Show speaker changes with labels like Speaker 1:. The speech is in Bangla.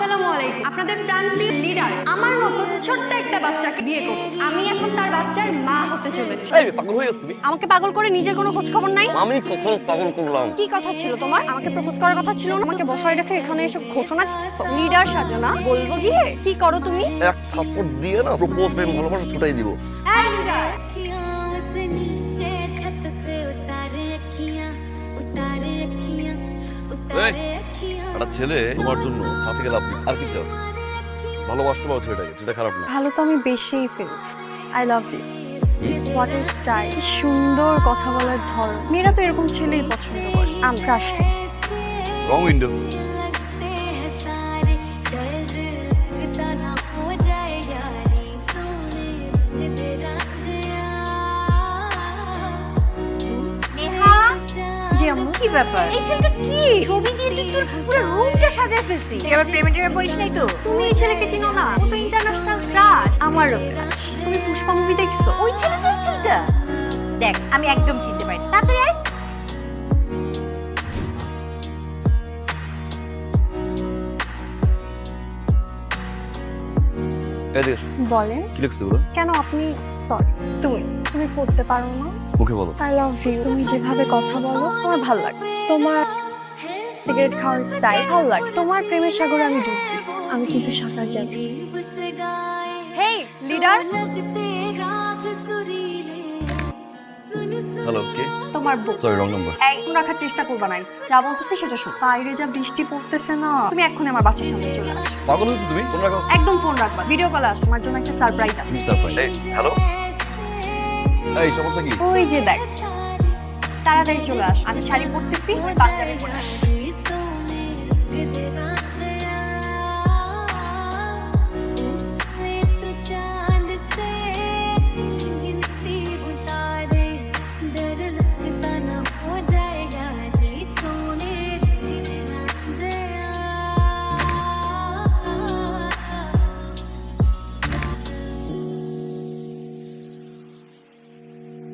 Speaker 1: আসসালামু আলাইকুম। আপনাদের প্রাণপ্রিয় লিডার আমার মতো ছোট্ট একটা বাচ্চাকে বিয়ে করছি। আমি এখন তার বাচ্চার মা হতে চলেছি।
Speaker 2: এই পাগল হয়ে তুমি?
Speaker 1: আমাকে পাগল করে নিজের কোনো খোঁজ খবর নাই?
Speaker 2: আমি কখন পাগল করলাম।
Speaker 1: কি কথা ছিল তোমার? আমাকে প্রপোজ করার কথা ছিল না? আমাকে বসায় রেখে এখানে এসব ঘোষণা লিডার সাজনা বলব গিয়ে? কি করো তুমি?
Speaker 2: এক থাপ্পড় দিয়ে না প্রপোজ ভালোবাসা ছুটাই দিব।
Speaker 1: এই
Speaker 3: Hey!
Speaker 2: একটা ছেলে তোমার জন্য সাথে গেলে আপনি আর কি চাও? ভালোবাসতে পারো ছেলেটাকে সেটা খারাপ না।
Speaker 1: ভালো তো আমি বেশিই feels I love you what is style সুন্দর কথা বলার ধরন। মেয়েরা তো এরকম ছেলেই পছন্দ করে। আম ক্রাশ
Speaker 2: রং উইন্ডো
Speaker 4: কি ব্যাপার? এই ছেলেটা কি? ছবি দিয়ে তুই তোর পুরো রুমটা সাজায় ফেলছিস। তুই আবার প্রেমে টেমে পড়িস নাই তো?
Speaker 1: তুমি এই ছেলেকে চিনো না। ও তো ইন্টারন্যাশনাল ক্রাশ আমারও। ক্রাশ তুমি পুষ্পা মুভি দেখছ?
Speaker 4: ওই ছেলেটা এই ছেলেটা। দেখ আমি একদম চিনতে পারি। তাড়াতাড়ি আয়।
Speaker 1: বলেন।
Speaker 2: কি লিখছো বলো?
Speaker 1: কেন আপনি সরি তুমি তুমি পড়তে পারো না।
Speaker 2: মুখে বলো।
Speaker 1: আই লাভ ইউ তুমি যেভাবে কথা বলো আমার ভালো লাগে। তোমার সিগারেট খাওয়ার স্টাইল ভালো লাগে। তোমার প্রেমের সাগরে আমি ডুবতেছি আমি কিন্তু সাঁতার জানি। হেই লিডার
Speaker 2: হ্যালো কে
Speaker 1: তোমার বউ
Speaker 2: সরি রং নাম্বার
Speaker 1: একদম রাখার চেষ্টা করবা নাই। যা বলতেছে সেটা শোন। বাইরে যা বৃষ্টি পড়তেছে না তুমি এখন আমার বাসার সামনে চলে আসো।
Speaker 2: পাগল হয়েছো তুমি? ফোন রাখো।
Speaker 1: একদম ফোন রাখবা। ভিডিও কল আস। তোমার জন্য একটা সারপ্রাইজ আছে।
Speaker 2: সারপ্রাইজ হ্যালো এই সমস্যা কি?
Speaker 1: ওই যে দেখ তাড়াতাড়ি চলে আস। আমি শাড়ি পরতেছি বাচ্চাকে পরে